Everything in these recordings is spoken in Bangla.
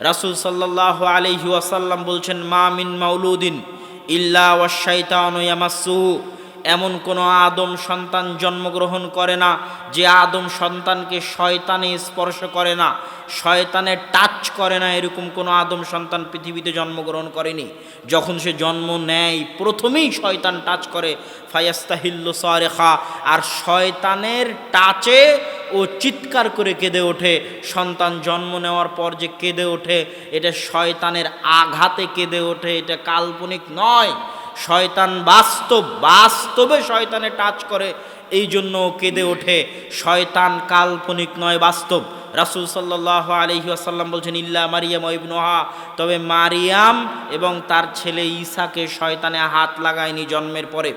রাসুল সাল্লাহ আলহি ওয়াসাল্লাম বলছেন মা মিন মাউলুদিন ইল্লা ওয়াশাইতানুয়ামাসুহু এমন কোনো আদম সন্তান জন্মগ্রহণ করে না যে আদম সন্তানকে শয়তানে স্পর্শ করে না, শয়তানে টাচ করে না, এরকম কোনো আদম সন্তান পৃথিবীতে জন্মগ্রহণ করেনি। যখন সে জন্ম নেয়, প্রথমেই শয়তান টাচ করে, ফায়াস্তাহিল্লু সারেখা, আর শয়তানের টাচে ও চিৎকার করে কেঁদে ওঠে। সন্তান জন্ম নেওয়ার পর যে কেঁদে ওঠে, এটা শয়তানের আঘাতে কেঁদে ওঠে, এটা কাল্পনিক নয়। শয়তান বাস্তব, বাস্তবে শয়তানে টাচ করে এই জন্য কেঁদে ওঠে। শয়তান কাল্পনিক নয়, বাস্তব। রাসুল সাল্লাহ আলহি আসাল্লাম বলছেন, ইল্লা মারিয়াম ইবনুহা। তবে মারিয়াম এবং তার ছেলে ঈসাকে শয়তানে হাত লাগায়নি জন্মের পরে।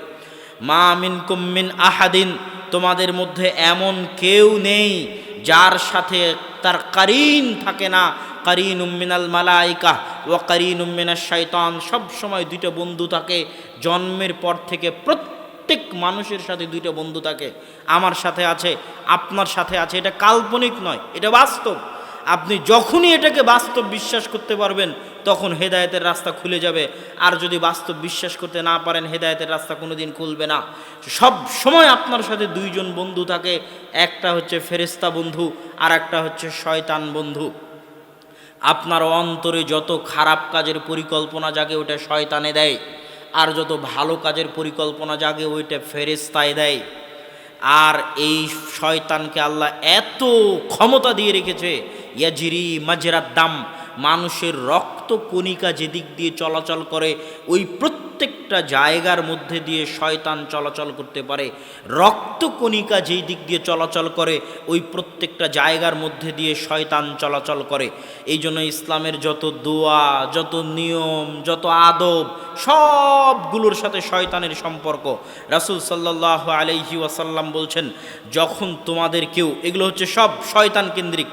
মা মিন কুম্মিন আহাদিন, তোমাদের মধ্যে এমন কেউ নেই যার সাথে তার কারিন থাকে না। কারিন উম্মিনাল মালাইকা ও কারিন উম্মিনা শৈতান সবসময় দুইটা বন্ধু থাকে। জন্মের পর থেকে প্রত্যেক মানুষের সাথে দুইটা বন্ধু থাকে। আমার সাথে আছে, আপনার সাথে আছে। এটা কাল্পনিক নয়, এটা বাস্তব। আপনি যখনই এটাকে বাস্তব বিশ্বাস করতে পারবেন, তখন হেদায়তের রাস্তা খুলে যাবে। আর যদি বাস্তব বিশ্বাস করতে না পারেন, হেদায়েতের রাস্তা কোনো দিন খুলবে না। সব সময় আপনার সাথে দুইজন বন্ধু থাকে। একটা হচ্ছে ফেরেস্তা বন্ধু, আর একটা হচ্ছে শয়তান বন্ধু। আপনার অন্তরে যত খারাপ কাজের পরিকল্পনা জাগে ওটা শয়তানে দেয়। আর যত ভালো কাজের পরিকল্পনা জাগে, ওইটা ফেরেস্তায় দেয়। আর এই শয়তানকে আল্লাহ এত ক্ষমতা দিয়ে রেখেছে ইয়াজিরি মাজরাত দাম, মানুষের রক্ত কণিকা যেদিক দিয়ে চলাচল করে, ওই প্রত্যেকটা জায়গার মধ্যে দিয়ে শয়তান চলাচল করতে পারে। রক্ত কণিকা যেই দিক দিয়ে চলাচল করে, ওই প্রত্যেকটা জায়গার মধ্যে দিয়ে শয়তান চলাচল করে। এই জন্য ইসলামের যত দোয়া, যত নিয়ম, যত আদব, সবগুলোর সাথে শয়তানের সম্পর্ক। রাসুল সাল্লাহ আলহি ওয়াসাল্লাম বলছেন, যখন তোমাদের কেউ, এগুলো হচ্ছে সব শয়তান কেন্দ্রিক।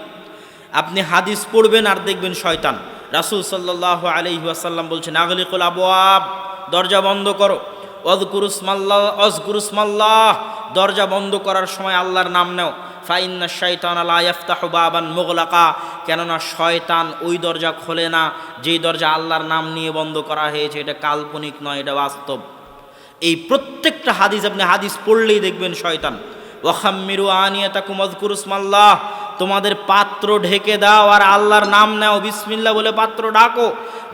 আপনি হাদিস পড়বেন আর দেখবেন শয়তান। রাসুল সাল্লাহ আসাল্লাম বলছেন, আগলিকুল আবুয়াব দরজা বন্ধ করো। অজগুরুসমাল্লাহ অজগুরুসমাল্লাহ দরজা বন্ধ করার সময় আল্লাহর নাম নেও। ফাইন্না শয়তান আলা ইয়াফতাহু বাবান মোগলাকা, কেননা শয়তান ওই দরজা খোলে না, যেই দরজা আল্লাহর নাম নিয়ে বন্ধ করা হয়েছে, এটা কাল্পনিক নয়, এটা বাস্তব। এই প্রত্যেকটা হাদিস আপনি হাদিস পড়লেই দেখবেন শয়তান। ওয়াখাম্মিরু আনিয়া তাকুম অজগুরুসমাল্লাহ তোমাদের পাত্র ঢেকে দাও আর আল্লাহর নাম নাও বিসমিল্লা বলে পাত্র ডাকো।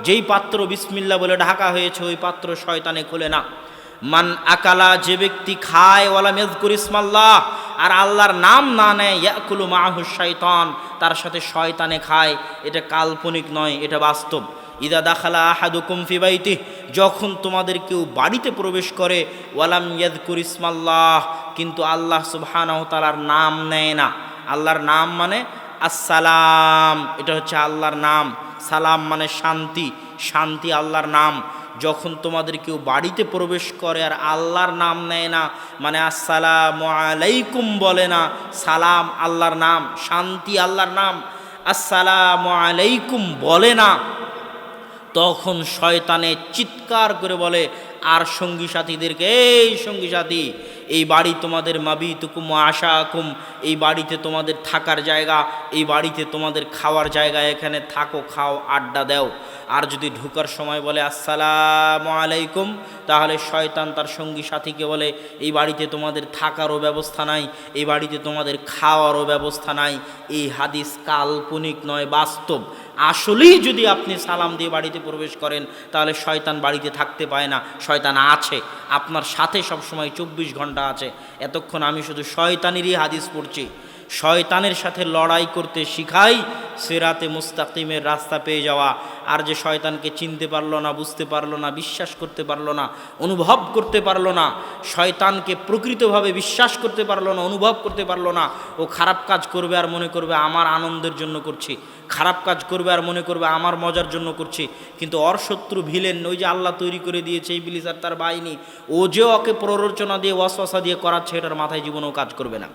যেই পাত্র বিসমিল্লা বলে ঢাকা হয়েছে, ওই পাত্র শয়তানে খুলে না। মান আকালা, যে ব্যক্তি খায়, ওয়ালা মেজকুর ইসমাল্লাহ, আর আল্লাহর নাম না নেয়, ইয়াকুলু মাহু শয়তান তার সাথে শয়তানে খায়, এটা কাল্পনিক নয়, এটা বাস্তব। ইদা দাখালা আহাদুকুম বাইতি যখন তোমাদের কেউ বাড়িতে প্রবেশ করে, ওয়ালাম ইয়াদকুর ইসমাল্লাহ, কিন্তু আল্লাহ সুবহানাহু তাআলার নাম নেয় না। আল্লাহর নাম মানে আসসালাম। এটা হচ্ছে আল্লাহর নাম। সালাম মানে শান্তি। শান্তি আল্লাহর নাম। যখন তোমাদের কেউ বাড়িতে প্রবেশ করে আর আল্লাহর নাম নেয় না মানে আসসালাম আলাইকুম বলে না, সালাম আল্লাহর নাম, শান্তি আল্লাহর নাম, আসসালাম আলাইকুম বলে না, তখন শয়তানে চিৎকার করে বলে আর সঙ্গী সাথীদেরকে, এই সঙ্গী সাথী, এই বাড়ি তোমাদের মাবি তুকুম আশা কুম এই বাড়িতে তোমাদের থাকার জায়গা, এই বাড়িতে তোমাদের খাওয়ার জায়গা, এখানে থাকো, খাও, আড্ডা দাও। আর যদি ঢুকার সময় বলে, আসসালামু আলাইকুম, তাহলে শয়তান তার সঙ্গী সাথীকে বলে, এই বাড়িতে তোমাদের থাকারও ব্যবস্থা নাই, এই বাড়িতে তোমাদের খাওয়ারও ব্যবস্থা নাই। এই হাদিস কাল্পনিক নয়, বাস্তব। আসলেই যদি আপনি সালাম দিয়ে বাড়িতে প্রবেশ করেন, তাহলে শয়তান বাড়িতে থাকতে পায় না। শয়তান আছে আপনার সাথে সবসময় চব্বিশ ঘণ্টা আছে এতক্ষণ আমি শুধু শয়তানেরই হাদিস পড়ছি। শয়তানের সাথে লড়াই করতে শিখাই, সেরাতে মুস্তাকিমের রাস্তা পেয়ে যাওয়া। আর যে শয়তানকে চিনতে পারল না, বুঝতে পারল না, বিশ্বাস করতে পারল না, অনুভব করতে পারল না, শয়তানকে প্রকৃতভাবে বিশ্বাস করতে পারল না, অনুভব করতে পারল না, ও খারাপ কাজ করবে আর মনে করবে, আমার আনন্দের জন্য করছি। খারাপ কাজ করবে আর মনে করবে, আমার মজার জন্য করছি। কিন্তু অর শত্রু ভিলেন, ওই যে আল্লাহ তৈরি করে দিয়েছে এই বিলিস আর তার বাহিনী, ও যে ওকে প্ররোচনা দিয়ে, ওয়াসওয়াসা দিয়ে করাচ্ছে, এটার মাথায় জীবনেও কাজ করবে না।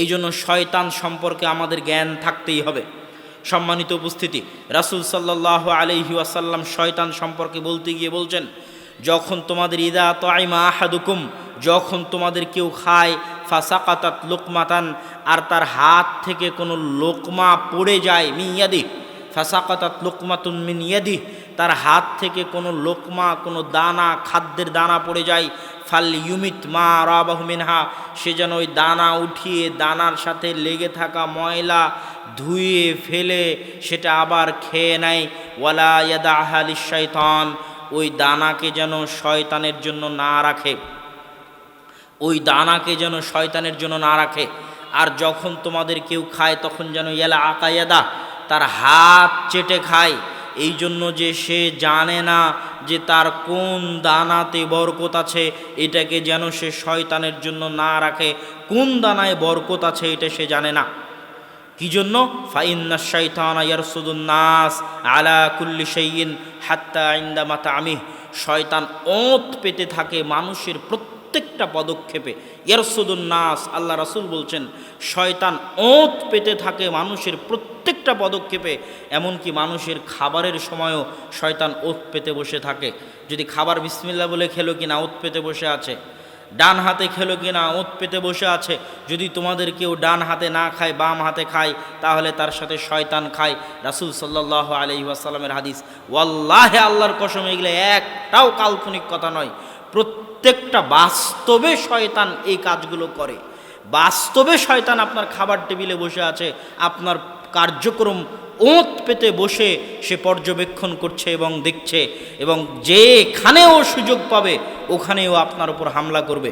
এই জন্য শয়তান সম্পর্কে আমাদের জ্ঞান থাকতেই হবে। সম্মানিত উপস্থিতি, রাসুল সাল্লাহ আলহি আসাল্লাম শয়তান সম্পর্কে বলতে গিয়ে বলছেন, যখন তোমাদের ইদা তাইমা আহাদুকুম, যখন তোমাদের কেউ খায়, ফাসাকাতাত লোকমাতান, আর তার হাত থেকে কোনো লোকমা পড়ে যায় মিয়াদি ফাসাকাতাত লোকমাতুন মিন ইয়াদি তার হাত থেকে কোনো লোকমা, কোনো দানা, খাদ্যের দানা পড়ে যায় ফাল ইউমিত মা রাবাহু মিনহা, সে যেন ওই দানা উঠিয়ে দানার সাথে লেগে থাকা ময়লা ধুয়ে ফেলে, সেটা আবার খেয়ে নেয়। ওয়ালা ইয়াদা আহালি শয়তান ওই দানাকে যেন শয়তানের জন্য না রাখে। ওই দানাকে যেন শয়তানের জন্য না রাখে। আর যখন তোমাদের কেউ খায়, তখন যেন এলা আকায়াদা, তার হাত চেটে খায়। এই জন্য যে সে জানে না যে তার কোন দানাতে বরকত আছে, এটাকে যেন সে শয়তানের জন্য না রাখে। কোন দানায় বরকত আছে এটা সে জানে না। কি জন্য? ফাইন্না শৈতান ইয়ারসুদুন নাস হাত্তা ইন্দা মাতামিহ শয়তান ওত পেতে থাকে মানুষের প্রত্যেকটা পদক্ষেপে ইয়ারসুদুন নাস আল্লাহ রাসুল বলছেন, শয়তান ওত পেতে থাকে মানুষের প্রত্যেকটা পদক্ষেপে, এমনকি মানুষের খাবারের সময়ও শয়তান ওত পেতে বসে থাকে। যদি খাবার বিসমিল্লা বলে খেলো কিনা, ওত পেতে বসে আছে। ডান হাতে খেলো কিনা, ওত পেতে বসে আছে। যদি তোমাদের কেউ ডান হাতে না খায়, বাম হাতে খায়, তাহলে তার সাথে শয়তান খায়। রাসুল সাল্লাহ আলি ওয়াসাল্লামের হাদিস, ওয়াল্লাহে আল্লাহর কসম, এগুলো একটাও কাল্পনিক কথা নয়। প্রত্যেকটা বাস্তবে শয়তান এই কাজগুলো করে। বাস্তবে শয়তান আপনার খাবার টেবিলে বসে আছে, আপনার কার্যক্রম ওঁত পেতে বসে সে পর্যবেক্ষণ করছে এবং দেখছে এবং যেখানেও সুযোগ পাবে, ওখানেও আপনার উপর হামলা করবে।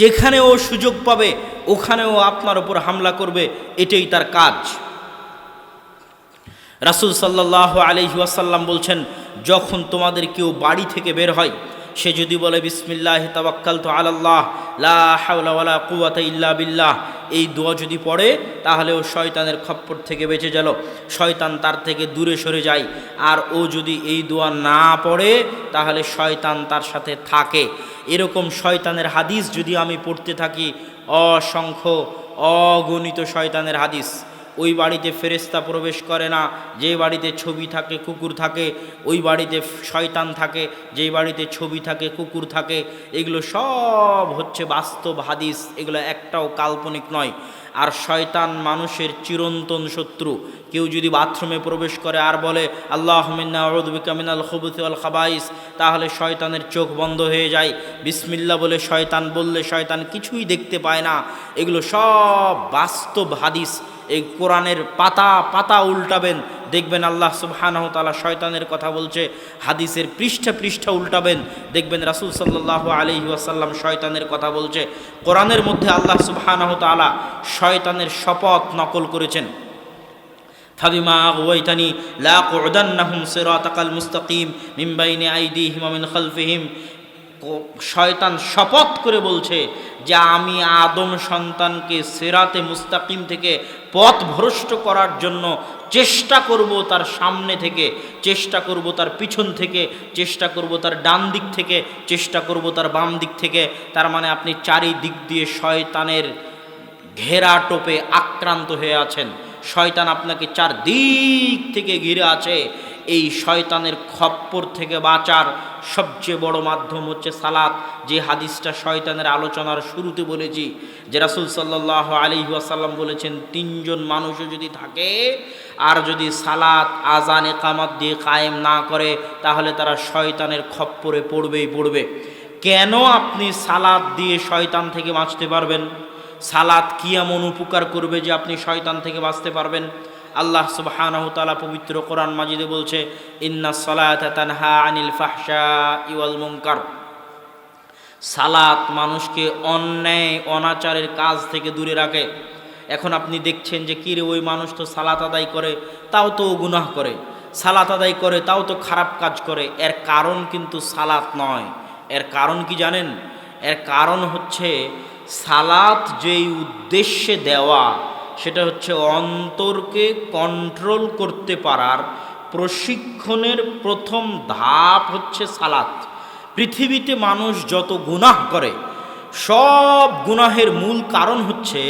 যেখানেও সুযোগ পাবে, ওখানেও আপনার উপর হামলা করবে, এটাই তার কাজ। রাসুল সাল্লাহ আলহিহাসাল্লাম বলছেন, যখন তোমাদের কেউ বাড়ি থেকে বের হয়, সে যদি বলে, বিসমিল্লাহ তাবাক্কাল তো আল্লাহ লা হাওলা ওয়ালা ইল্লা বিল্লাহ এই দোয়া যদি পড়ে তাহলে ও শয়তানের খপ্পর থেকে বেঁচে গেল। শয়তান তার থেকে দূরে সরে যায়। আর ও যদি এই দোয়া না পড়ে, তাহলে শয়তান তার সাথে থাকে। এরকম শয়তানের হাদিস যদি আমি পড়তে থাকি, অসংখ্য অগণিত শয়তানের হাদিস। ওই বাড়িতে ফেরেস্তা প্রবেশ করে না। যে বাড়িতে ছবি থাকে, কুকুর থাকে, ওই বাড়িতে শয়তান থাকে। যেই বাড়িতে ছবি থাকে, কুকুর থাকে। এগুলো সব হচ্ছে বাস্তব হাদিস। এগুলো একটাও কাল্পনিক নয়। আর শয়তান মানুষের চিরন্তন শত্রু। কেউ যদি বাথরুমে প্রবেশ করে আর বলে, আল্লাহ মিনাল খবুল খাবাইস তাহলে শয়তানের চোখ বন্ধ হয়ে যায়। বিসমিল্লা বলে শয়তান বললে শয়তান কিছুই দেখতে পায় না। এগুলো সব বাস্তব হাদিস। এই কোরআনের পাতা পাতা উল্টাবেন। দেখবেন আল্লাহ সুবহানাহ তালা শয়তানের কথা বলছে, হাদিসের পৃষ্ঠা পৃষ্ঠা উল্টাবেন। দেখবেন রাসুল সাল্লাহ আলহি ওয়াসাল্লাম শয়তানের কথা বলছে, কোরআনের মধ্যে আল্লাহ সুবহানাহ তালা শয়তানের শপথ নকল করেছেন। ফাবিমা আগুয়াইতানি লা মুস্তাকিম মিন বাইনি আইদিহিম খালফিহিম। শয়তান শপথ করে বলছে যে আমি আদম সন্তানকে সেরাতে মুস্তাকিম থেকে পথ ভ্রষ্ট করার জন্য চেষ্টা করব তার সামনে থেকে, চেষ্টা করব তার পিছন থেকে, চেষ্টা করব তার ডান দিক থেকে, চেষ্টা করব তার বাম দিক থেকে। তার মানে আপনি চারিদিক দিয়ে শয়তানের ঘেরা টোপে আক্রান্ত হয়ে আছেন। শয়তান আপনাকে চার দিক থেকে ঘিরে আছে। এই শয়তানের খপ্পর থেকে বাঁচার সবচেয়ে বড় মাধ্যম হচ্ছে সালাত। যে হাদিসটা শয়তানের আলোচনার শুরুতে বলেছি, যে রাসুল সাল্লাহ আলি ওয়াসাল্লাম বলেছেন, তিনজন মানুষও যদি থাকে আর যদি সালাত আজান একামাত দিয়ে কায়েম না করে, তাহলে তারা শয়তানের খপ্পরে পড়বেই পড়বে। কেন আপনি সালাদ দিয়ে শয়তান থেকে বাঁচতে পারবেন? সালাত কি এমন উপকার করবে যে আপনি শয়তান থেকে বাঁচতে পারবেন? আল্লাহ সুবহানাহু তাআলা পবিত্র কোরআন মাজিদে বলছে, ইন্না সালাতা আনিল ফাহশা ইওয়াল মুনকার। সালাত মানুষকে অন্যায়, অনাচারের কাজ থেকে দূরে রাখে। এখন আপনি দেখছেন যে কিরে ওই মানুষ তো সালাত আদায় করে, তাও তো গুনাহ করে। সালাত আদায় করে, তাও তো খারাপ কাজ করে। এর কারণ কিন্তু সালাত নয়। এর কারণ কি জানেন? এর কারণ হচ্ছে, সালাত যেই উদ্দেশ্যে দেওয়া সেটা হচ্ছে অন্তরকে কন্ট্রোল করতে পারার প্রশিক্ষণের প্রথম ধাপ হচ্ছে সালাত। পৃথিবীতে মানুষ যত গুনাহ করে, সব গুনাহের মূল কারণ হচ্ছে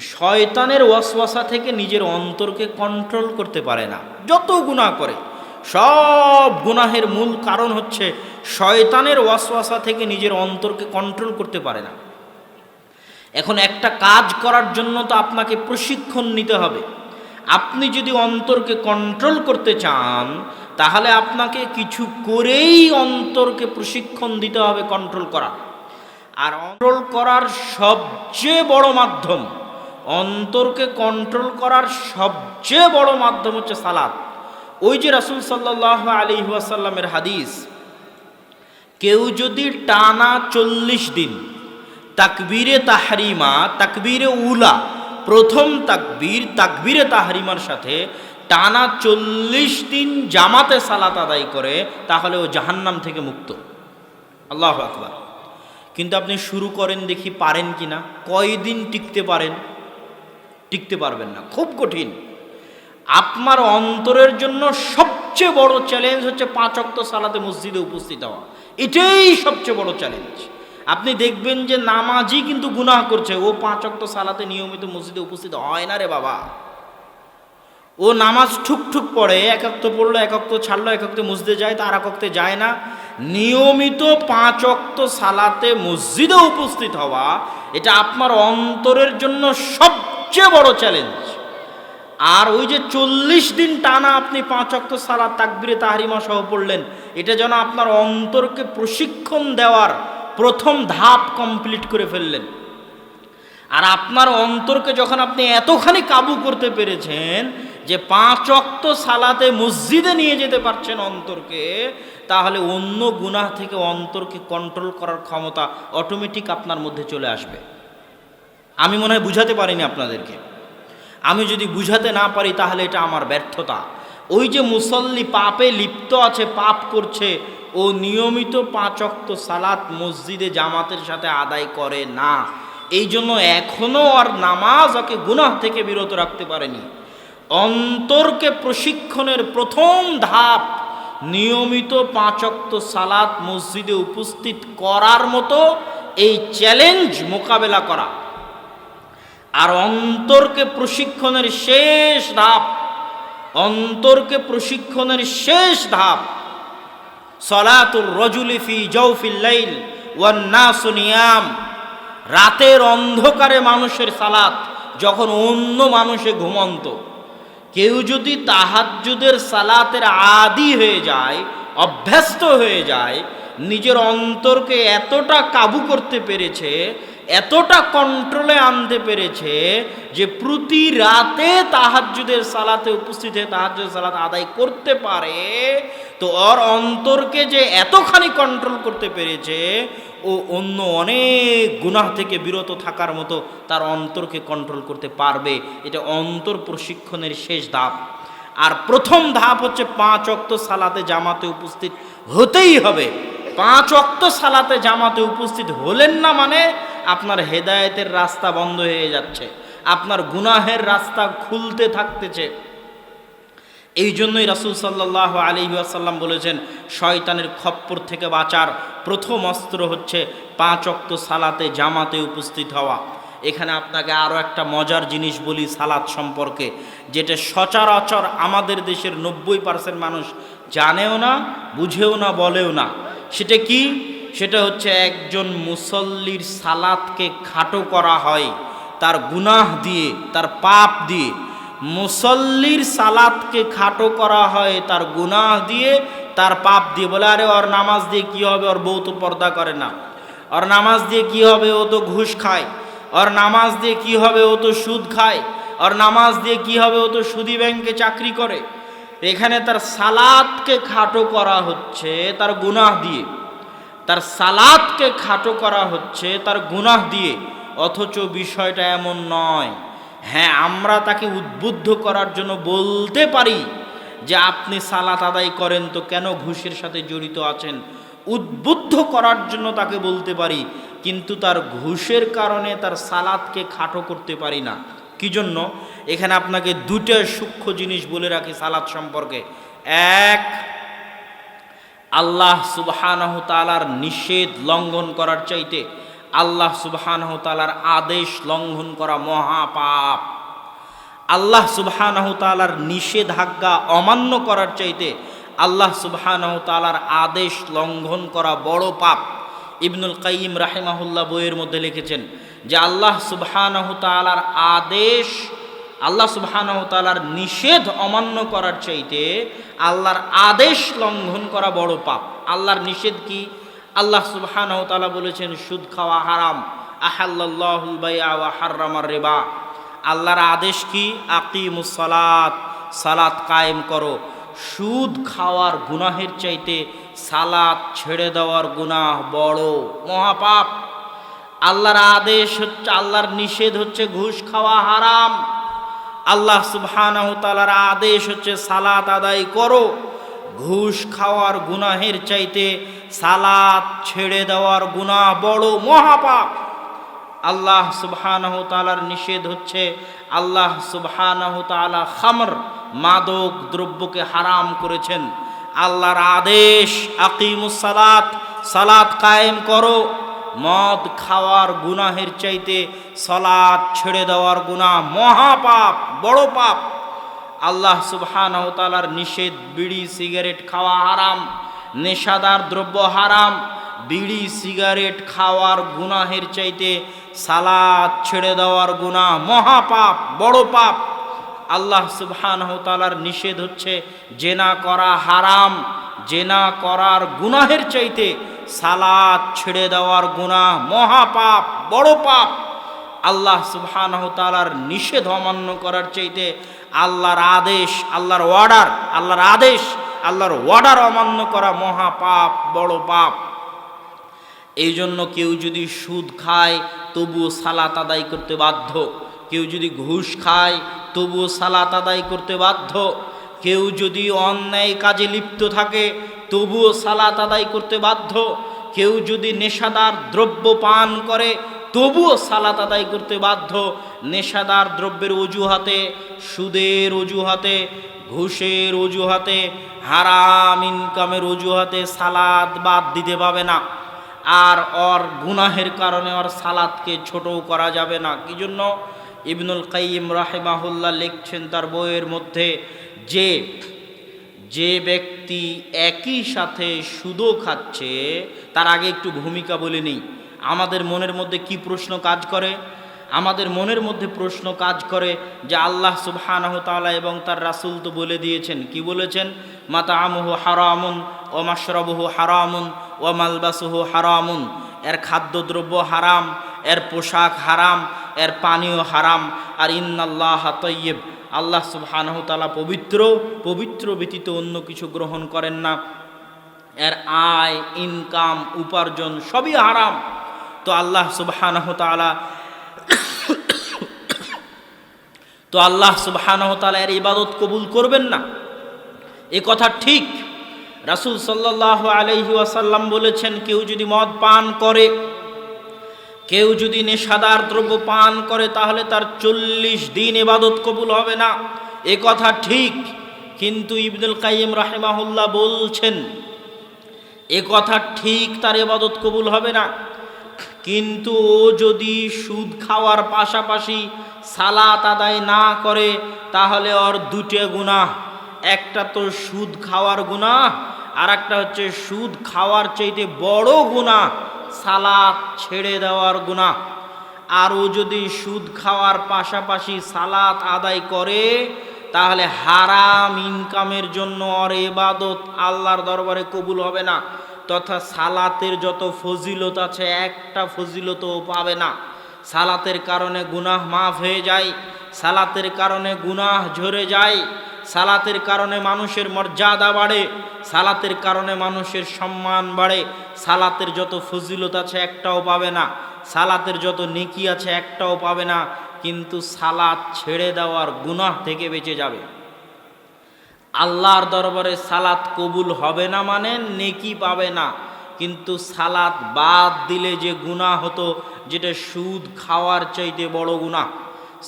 শয়তানের ওয়াসওয়াসা থেকে নিজের অন্তরকে কন্ট্রোল করতে পারে না। যত গুনাহ করে, সব গুনাহের মূল কারণ হচ্ছে শয়তানের ওয়াসওয়াসা থেকে নিজের অন্তরকে কন্ট্রোল করতে পারে না। এখন একটা কাজ করার জন্য তো আপনাকে প্রশিক্ষণ নিতে হবে। আপনি যদি অন্তরকে কন্ট্রোল করতে চান, তাহলে আপনাকে কিছু করেই অন্তরকে প্রশিক্ষণ দিতে হবে কন্ট্রোল করা। আর কন্ট্রোল করার সবচেয়ে বড় মাধ্যম, অন্তরকে কন্ট্রোল করার সবচেয়ে বড় মাধ্যম হচ্ছে সালাদ ওই যে রাসুল সাল্লাহ আলী ওয়াসাল্লামের হাদিস, কেউ যদি টানা চল্লিশ দিন তাকবীরে তাহরিমা, তাকবীরে উলা, প্রথম তাকবীর, তাকবীরে তাহরিমার সাথে টানা চল্লিশ দিন জামাতে সালাত আদায় করে, তাহলে ও জাহান্নাম থেকে মুক্ত। আল্লাহ আকবার। কিন্তু আপনি শুরু করেন দেখি পারেন কি না কয়দিন টিকতে পারেন? টিকতে পারবেন না, খুব কঠিন। আপনার অন্তরের জন্য সবচেয়ে বড় চ্যালেঞ্জ হচ্ছে পাঁচ অক্ত সালাতে মসজিদে উপস্থিত হওয়া। এটাই সবচেয়ে বড় চ্যালেঞ্জ আপনি দেখবেন যে নামাজি কিন্তু গুনাহ করছে। ও পাঁচ অক্ত সালাতে নিয়মিত মসজিদে উপস্থিত হয় না রে বাবা। ও নামাজ ঠুক ঠুক পড়ে একাক্ত পড়ল একাক্ত ছাড়লো একাক্ত মসজিদে যায়, তার একক্তে যায় না। নিয়মিত পাঁচ অক্ত সালাতে মসজিদে উপস্থিত হওয়া, এটা আপনার অন্তরের জন্য সবচেয়ে বড় চ্যালেঞ্জ আর ওই যে চল্লিশ দিন টানা আপনি পাঁচ অক্ত সালাত, তাকবিরে তাহারিমা সহ পড়লেন, এটা যেন আপনার অন্তরকে প্রশিক্ষণ দেওয়ার প্রথম ধাপ কমপ্লিট করে ফেললেন। আর আপনার অন্তরকে যখন আপনি এতখানি কাবু করতে পেরেছেন যে পাঁচ অক্ত সালাতে মসজিদে নিয়ে যেতে পারছেন অন্তরকে, তাহলে অন্য গুনাহ থেকে অন্তরকে কন্ট্রোল করার ক্ষমতা অটোমেটিক আপনার মধ্যে চলে আসবে। আমি মনে হয় বুঝাতে পারিনি আপনাদেরকে। আমি যদি বুঝাতে না পারি তাহলে এটা আমার ব্যর্থতা। ওই যে মুসল্লি পাপে লিপ্ত আছে, পাপ করছে, ও নিয়মিত পাঁচ অক্ত সালাত মসজিদে জামাতের সাথে আদায় করে না। এই জন্য এখনও আর নামাজ ওকে গুনাহ থেকে বিরত রাখতে পারেনি। অন্তরকে প্রশিক্ষণের প্রথম ধাপ নিয়মিত পাঁচক্ত সালাত মসজিদে উপস্থিত করার মতো এই চ্যালেঞ্জ মোকাবেলা করা। আর অন্তরকে প্রশিক্ষণের শেষ ধাপ অন্তরকে প্রশিক্ষণের শেষ ধাপ। সলাতুর রজুলিফি জৌফিল্লাইল ওয়ান্নাসু নিয়াম। রাতের অন্ধকারে মানুষের সালাত, যখন অন্য মানুষে ঘুমন্ত। কেউ যদি তাহাজ্জুদের সালাতের আদি হয়ে যায়, অভ্যস্ত হয়ে যায়, নিজের অন্তরকে এতটা কাবু করতে পেরেছে এতটা কন্ট্রোলে আনতে পেরেছে যে প্রতি রাতে তাহাজ্জুদের সালাতে উপস্থিত হয়ে তাহাজ্জুদের সালাত আদায় করতে পারে, তো ওর অন্তরকে যে এতখানি কন্ট্রোল করতে পেরেছে, ও অন্য অনেক গুনাহ থেকে বিরত থাকার মতো তার অন্তরকে কন্ট্রোল করতে পারবে। এটা অন্তর প্রশিক্ষণের শেষ ধাপ। আর প্রথম ধাপ হচ্ছে পাঁচ অক্ত সালাতে জামাতে উপস্থিত হতেই হবে। পাঁচ অক্ত সালাতে জামাতে উপস্থিত হলেন না মানে আপনার হেদায়েতের রাস্তা বন্ধ হয়ে যাচ্ছে, আপনার গুনাহের রাস্তা খুলতে থাকতেছে। এই জন্যই রাসুল সাল্লাহ আলী আসাল্লাম বলেছেন, শয়তানের খপ্পর থেকে বাঁচার প্রথম অস্ত্র হচ্ছে পাঁচ অক্ত সালাতে জামাতে উপস্থিত হওয়া। এখানে আপনাকে আরও একটা মজার জিনিস বলি সালাত সম্পর্কে, যেটা সচরাচর আমাদের দেশের নব্বই পার্সেন্ট মানুষ জানেও না, বুঝেও না, বলেও না। সেটা কি? সেটা হচ্ছে একজন মুসল্লির সালাতকে খাটো করা হয়, তার গুনাহ দিয়ে, তার পাপ দিয়ে। মুসল্লির সালাতকে খাটো করা হয়, তার গুনাহ দিয়ে, তার পাপ দিয়ে। বলে, আরে, ওর নামাজ দিয়ে কি হবে? ওর বউ তো পর্দা করে না। ওর নামাজ দিয়ে কি হবে? ও তো ঘুষ খায়। ওর নামাজ দিয়ে কি হবে? ও তো সুদ খায়। ওর নামাজ দিয়ে কি হবে? ও তো সুদি ব্যাংকে চাকরি করে। এখানে তার সালাদকে খাটো করা হচ্ছে তার গুনাহ দিয়ে। তার সালাদকে খাটো করা হচ্ছে তার গুনাহ দিয়ে। অথচ বিষয়টা এমন নয়। হ্যাঁ আমরা তাকে উদ্বুদ্ধ করার জন্য বলতে পারি যে আপনি সালাত আদায় করেন তো কেন ঘুষের সাথে জড়িত আছেন? উদ্বুদ্ধ করার জন্য তাকে বলতে পারি, কিন্তু তার ঘুষের কারণে তার সালাদকে খাটো করতে পারি না। কি জন্য? এখানে আপনাকে দুটো সূক্ষ্ম জিনিস বলে রাখি সালাদ সম্পর্কে। এক, আল্লাহ সুবহানাহ তালার নিষেধ লঙ্ঘন করার চাইতে আল্লাহ সুবহানাহ তালার আদেশ লঙ্ঘন করা মহাপাপ আল্লাহ সুবহানাহ তালার নিষেধাজ্ঞা অমান্য করার চাইতে আল্লাহ সুবহানাহু তাআলার আদেশ লঙ্ঘন করা বড় পাপ। ইবনুল কাইম রাহিমাহুল্লাহ বইয়ের মধ্যে লিখেছেন যে আল্লাহ সুবহানাহু তাআলার আদেশ, আল্লাহ সুবহানাহু তাআলার নিষেধ অমান্য করার চাইতে আল্লাহর আদেশ লঙ্ঘন করা বড় পাপ। আল্লাহর নিষেধ কি? আল্লাহ সুবহানাহু তাআলা বলেছেন, সুদ খাওয়া হারাম। আহাল্লাহুল রিবা আল্লাহর আদেশ কি? আকিমুস সালাত সালাত কায়েম করো। সুদ খাওয়ার গুনাহের চাইতে সালাত ছেড়ে দেওয়ার গুনাহ বড়, মহাপাপ। আল্লাহর আদেশ হচ্ছে, আল্লাহর নিষেধ হচ্ছে ঘুষ খাওয়া হারাম। আল্লাহ সুবহানাহু তাআলার আদেশ হচ্ছে, সালাত আদায় করো। ঘুষ খাওয়ার গুনাহের চাইতে সালাত ছেড়ে দেওয়ার গুনাহ বড় মহাপাপ। আল্লাহ সুবহানাহু তাআলার নিষেধ হচ্ছে, আল্লাহ সুবহানাহু তাআলা খামর, মাদক দ্রব্যকে হারাম করেছেন। আল্লাহর আদেশ, আকিমুস সালাত সালাত কায়েম করো। মদ খাওয়ার গুনাহের চাইতে সালাত ছেড়ে দেওয়ার গুনাহ মহাপাপ, বড় পাপ। আল্লাহ সুবহানাহু তাআলার নিষেধ, বিড়ি, সিগারেট খাওয়া হারাম, নেশাদার দ্রব্য হারাম। বিড়ি, সিগারেট খাওয়ার গুনাহের চাইতে সালাদ ছেড়ে দেওয়ার গুনাহ মহাপাপ, বড় পাপ। আল্লাহ সুবহানাহু তাআলার নিষেধ হচ্ছে জেনা করা হারাম। জেনা করার গুনাহের চাইতে সালাদ ছেড়ে দেওয়ার গুণা মহাপাপ বড় পাপ। আল্লাহ সুবহানাহু তাআলার নিষেধ অমান্য করার চাইতে আল্লাহর আদেশ, আল্লাহর অর্ডার আল্লাহর আদেশ, আল্লাহর অর্ডার অমান্য করা মহাপাপ বড় পাপ। এই জন্য কেউ যদি সুদ খায়, তবুও সালাত আদায় করতে বাধ্য। কেউ যদি ঘুষ খায়, তবুও সালাত আদায় করতে বাধ্য। কেউ যদি অন্যায় কাজে লিপ্ত থাকে তবুও সালাত আদায় করতে বাধ্য। কেউ যদি নেশাদার দ্রব্য পান করে, তবুও সালাত আদায় করতে বাধ্য। নেশাদার দ্রব্যের অজুহাতে, সুদের অজুহাতে, ঘুষের অজুহাতে, হারাম ইনকামের অজুহাতে সালাদ বাদ দিতে পাবে না। আর ওর গুনাহের কারণে ওর সালাদকে ছোটও করা যাবে না। কি জন্য? ইবনুল কাইম রাহেমাহুল্লাহ লিখছেন তার বইয়ের মধ্যে যে যে ব্যক্তি একই সাথে সুদও খাচ্ছে, তার আগে একটু ভূমিকা বলে নেই। আমাদের মনের মধ্যে কি প্রশ্ন কাজ করে? আমাদের মনের মধ্যে প্রশ্ন কাজ করে যে আল্লাহ সুবহানাহু তাআলা এবং তার রাসূল তো বলে দিয়েছেন। কি বলেছেন? মাতা আমুহু হারামুন, ও মাশরাবুহু হারামুন, ও মালবাসুহু হারামুন। এর খাদ্যদ্রব্য হারাম, এর পোশাক হারাম, এর পানীয় হারাম। আর ইন্নাল্লাহ তৈয়ব আল্লাহ সুবহানাহু তাআলা পবিত্র পবিত্র ব্যতীত অন্য কিছু গ্রহণ করেন না। এর আয় ইনকাম উপার্জন সবই হারাম। তো আল্লাহ সুবহানাহু তাআলা তো আল্লাহ সুবহানাহু তাআলা এর ইবাদত কবুল করবেন না। এ কথা ঠিক। রাসূল সাল্লাল্লাহু আলাইহি ওয়াসাল্লাম বলেছেন, কেউ যদি মদ পান করে কেউ যদি নেশাদার দ্রব্য পান করে, তাহলে তার চল্লিশ দিন এবাদত কবুল হবে না। এ কথা ঠিক, কিন্তু ইবনুল কাইম রাহেমাহুল্লাহ বলছেন, এ কথা ঠিক, তার এবাদত কবুল হবে না। কিন্তু ও যদি সুদ খাওয়ার পাশাপাশি সালাত আদায় না করে, তাহলে ওর দুটে গুনাহ। একটা তো সুদ খাওয়ার গুনাহ আর একটা হচ্ছে সুদ খাওয়ার চাইতে বড় গুনাহ। সালাত ছেড়ে দেওয়ার গুনাহ। আরও যদি সুদ খাওয়ার পাশাপাশি সালাত আদায় করে, তাহলে হারাম ইনকামের জন্য আর এবাদত আল্লাহর দরবারে কবুল হবে না, তথা সালাতের যত ফজিলত আছে, একটা ফজিলতও পাবে না। সালাতের কারণে গুনাহ মাফ হয়ে যায়, সালাতের কারণে গুনাহ ঝরে যায় সালাতের কারণে মানুষের মর্যাদা বাড়ে, সালাতের কারণে মানুষের সম্মান বাড়ে। সালাতের যত ফজিলত আছে একটাও পাবে না, সালাতের যত নেকি আছে একটাও পাবে না, কিন্তু সালাত ছেড়ে দেওয়ার গুনাহ থেকে বেঁচে যাবে। আল্লাহর দরবারে সালাত কবুল হবে না মানে নেকি পাবে না, কিন্তু সালাত বাদ দিলে যে গুনাহ হতো, যেটা সুদ খাওয়ার চাইতে বড় গুনাহ।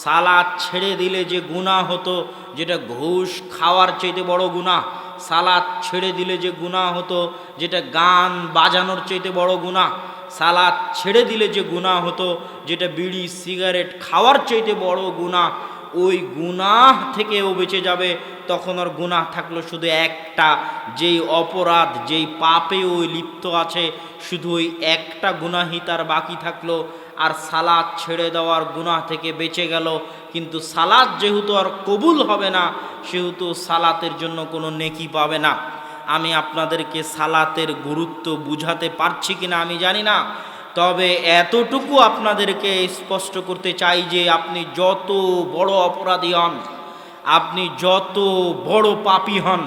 সালাদ ছেড়ে দিলে যে গুনাহ হতো, যেটা ঘুষ খাওয়ার চাইতে বড় গুনাহ, সালাদ ছেড়ে দিলে যে গুনাহ হতো, যেটা গান বাজানোর চাইতে বড় গুনাহ, সালাদ ছেড়ে দিলে যে গুনাহ হতো, যেটা বিড়ি, সিগারেট খাওয়ার চাইতে বড় গুনাহ, ওই গুনাহ থেকে ও বেঁচে যাবে, তখন ওর গুনাহ থাকল শুধু একটা। যেই অপরাধ, যেই পাপে ওই লিপ্ত আছে, শুধু ওই একটা গুনাহি তার বাকি থাকল। আর সালাদ ছেড়ে দেওয়ার গুনাহ থেকে বেঁচে গেল। কিন্তু সালাদ যেহেতু আর কবুল হবে না, সেহেতু সালাতের জন্য কোনো নেকি পাবে না। আমি আপনাদেরকে সালাতের গুরুত্ব বুঝাতে পারছি কিনা আমি জানি না। তবে এতটুকু আপনাদেরকে স্পষ্ট করতে চাই যে আপনি যত বড় অপরাধী হন, আপনি যত বড় পাপি হন,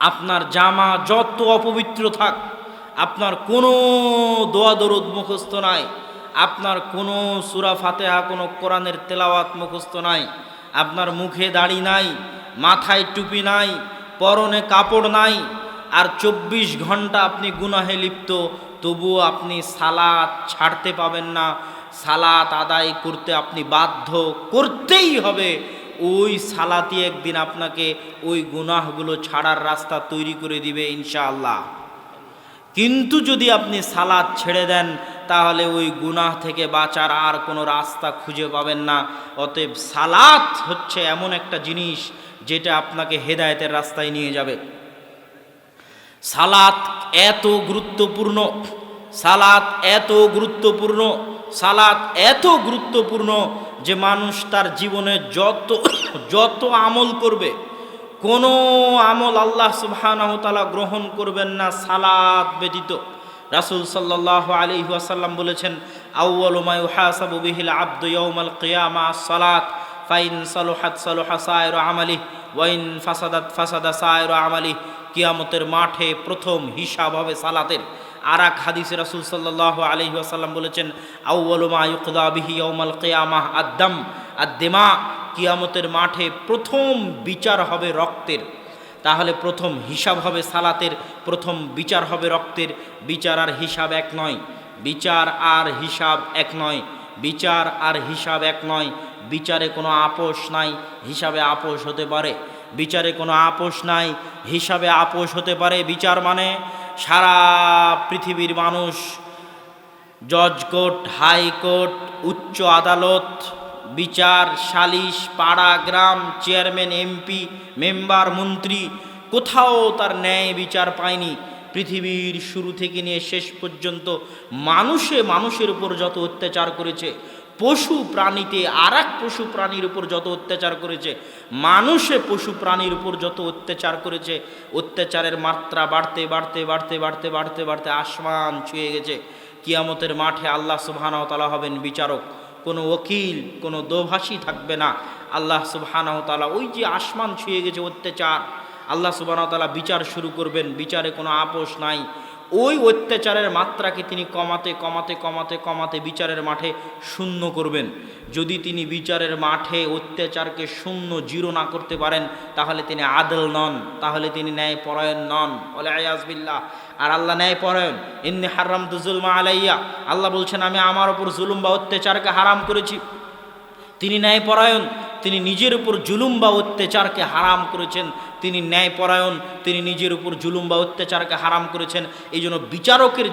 আপনার জামা যত অপবিত্র থাক, আপনার কোনো দোয়া দরুদ মুখস্থ নাই। আপনার কোনো সুরা ফাতেহা, কোনো কোরআনের তেলাওয়াত মুখস্থ নাই, আপনার মুখে দাড়ি নাই, মাথায় টুপি নাই, পরনে কাপড় নাই, আর চব্বিশ ঘণ্টা আপনি গুনাহে লিপ্ত, তবুও আপনি সালাত ছাড়তে পাবেন না। সালাত আদায় করতে আপনি বাধ্য করতেই হবে। ওই সালাতি একদিন আপনাকে ওই গুনাহগুলো ছাড়ার রাস্তা তৈরি করে দিবে ইনশাআল্লাহ। কিন্তু যদি আপনি সালাদ ছেড়ে দেন তাহলে ওই গুনাহ থেকে বাঁচার আর কোনো রাস্তা খুঁজে পাবেন না। অতএব সালাত হচ্ছে এমন একটা জিনিস যেটা আপনাকে হেদায়েতের রাস্তায় নিয়ে যাবে। সালাত এত গুরুত্বপূর্ণ, সালাত এত গুরুত্বপূর্ণ, সালাত এত গুরুত্বপূর্ণ যে মানুষ তার জীবনে যত যত আমল করবে, কোনো আমল আল্লাহ সুবহানাহু গ্রহণ করবেন না সালাত ব্যতীত। রাসূল সাল্লাল্লাহু আলাইহি ওয়াসাল্লাম বলেছেন কিয়ামা সালাত ফাইন আমালিহ ওয়াইন ফাসাদাত ফাসাদা আমালিহ। কিয়ামতের মাঠে প্রথম হিসাব হবে সালাতের। আর এক হাদিসে রাসুল সাল্লাহ আলহি আসাল্লাম বলেছেন আদ্দাম, আদ্দেমা। কিয়ামতের মাঠে প্রথম বিচার হবে রক্তের। তাহলে প্রথম হিসাব হবে সালাতের, প্রথম বিচার হবে রক্তের। বিচার আর হিসাব এক নয়। বিচার আর হিসাব এক নয়। বিচার আর হিসাব এক নয়। বিচারে কোনো আপোষ নাই, হিসাবে আপোষ হতে পারে। বিচারে কোনো আপোষ নাই, হিসাবে আপোষ হতে পারে। বিচার মানে সারা পৃথিবীর মানুষ জজ কোর্ট হাইকোর্ট, উচ্চ আদালত বিচার, সালিশ, পাড়া, গ্রাম, চেয়ারম্যান, এমপি, মেম্বার, মন্ত্রী, কোথাও তার ন্যায় বিচার পায়নি। পৃথিবীর শুরু থেকে নিয়ে শেষ পর্যন্ত মানুষে মানুষের উপর যত অত্যাচার করেছে, পশু প্রাণীতে আর পশু প্রাণীর উপর যত অত্যাচার করেছে, মানুষে পশু প্রাণীর উপর যত অত্যাচার করেছে, অত্যাচারের মাত্রা বাড়তে বাড়তে বাড়তে বাড়তে বাড়তে বাড়তে আসমান ছুঁয়ে গেছে। কিয়ামতের মাঠে আল্লাহ সুবহানাহতালা হবেন বিচারক। কোনো ওকিল, কোনো দোভাষী থাকবে না। আল্লাহ সুবহানাহতালা ওই যে আসমান ছুঁয়ে গেছে অত্যাচার, আল্লাহ সুবহানাহতালা বিচার শুরু করবেন, বিচারে কোনো আপোষ নাই। ওই অত্যাচারের মাত্রাকে তিনি কমাতে কমাতে কমাতে কমাতে বিচারের মাঠে শূন্য করবেন। যদি তিনি বিচারের মাঠে অত্যাচারকে শূন্য, জিরো না করতে পারেন, তাহলে তিনি আদল নন, তাহলে তিনি ন্যায় পরায়ণ নন। বলে আয়াজবিল্লাহ আর আল্লাহ ন্যায় পরায়ণ। ইন্নি হারাম তুজুলমা আলাইয়া। আল্লাহ বলছেন, আমি আমার ওপর জুলুম বা অত্যাচারকে হারাম করেছি। তিনি ন্যায় পরায়ণ, তিনি নিজের উপর জুলুম বা অত্যাচারকে হারাম করেছেন। তিনি ন্যায়পরায়ণ তিনি নিজের উপর জুলুম বা অত্যাচারকে হারাম করেছেন। এই জন্য বিচারকের,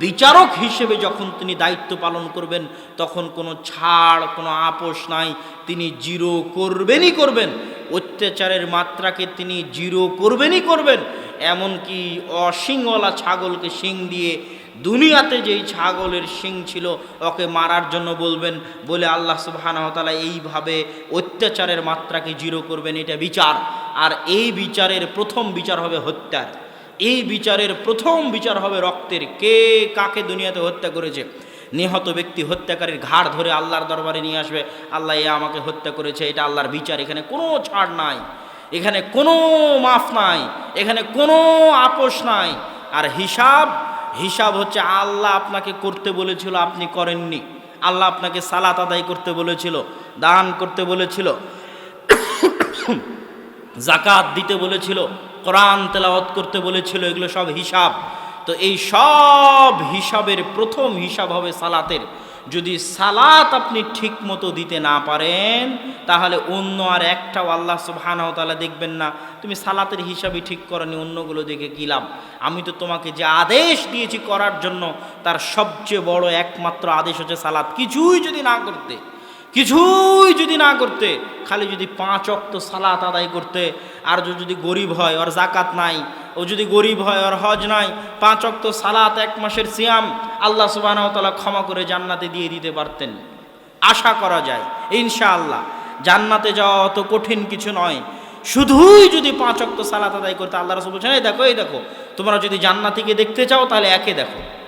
বিচারক হিসেবে যখন তিনি দায়িত্ব পালন করবেন, তখন কোনো ছাড়, কোনো আপোষ নাই। তিনি জিরো করবেনই করবেন। অত্যাচারের মাত্রাকে তিনি জিরো করবেনই করবেন। এমনকি অশিংওয়ালা ছাগলকে শিং দিয়ে দুনিয়াতে যেই ছাগলের শিং ছিল ওকে মারার জন্য বলবেন, বলে আল্লাহ সুবাহানহতালা এইভাবে অত্যাচারের মাত্রাকে জিরো করবেন, এটা বিচার। আর এই বিচারের প্রথম বিচার হবে হত্যার। এই বিচারের প্রথম বিচার হবে রক্তের। কে কাকে দুনিয়াতে হত্যা করেছে? নিহত ব্যক্তি হত্যাকারীর ঘাড় ধরে আল্লাহর দরবারে নিয়ে আসবে, আল্লাহ এ আমাকে হত্যা করেছে, এটা আল্লাহর বিচার, এখানে কোনো ছাড় নাই। এখানে কোনো মাফ নাই, এখানে কোনো আপোষ নাই। আর হিসাব হিসাব হচ্ছে আল্লাহ আপনাকে করতে বলেছিল, আপনি করেননি। আল্লাহ আপনাকে সালাত আদায় করতে বলেছিল, দান করতে বলেছিল জাকাত দিতে বলেছিল, কোরআন তেলাওয়াত করতে বলেছিল, এগুলো সব হিসাব। তো এই সব হিসাবের প্রথম হিসাব হবে সালাতের। যদি সালাত আপনি ঠিক মতো দিতে না পারেন, তাহলে অন্য আর একটাও আল্লাহ সুবহানাহু তাআলা দেখবেন না। তুমি সালাতের হিসাবে ঠিক করনি, অন্যগুলো দেখে কিলাম আমি তো তোমাকে যে আদেশ দিয়েছি করার জন্য, তার সবচেয়ে বড় একমাত্র আদেশ হচ্ছে সালাত। কিছুই যদি না করতে কিছুই যদি না করতে, খালি যদি পাঁচ অক্ত সালাত আদায় করতে, আর যদি গরিব হয়, ওর জাকাত নাই, ও যদি গরিব হয়, ওর হজ নাই, পাঁচ অক্ত সালাত, এক মাসের সিয়াম, আল্লাহ সুবাহ তালা ক্ষমা করে জান্নাতে দিয়ে দিতে পারতেন। আশা করা যায়, ইনশাআল্লাহ। জান্নাতে যাওয়া অত কঠিন কিছু নয়। শুধুই যদি পাঁচ অক্ত সালাত আদায় করতে, আল্লাহ রসুল বলছেন, এই দেখো এই দেখো, তোমরা যদি জান্নাতিকে দেখতে চাও, তাহলে একে দেখো।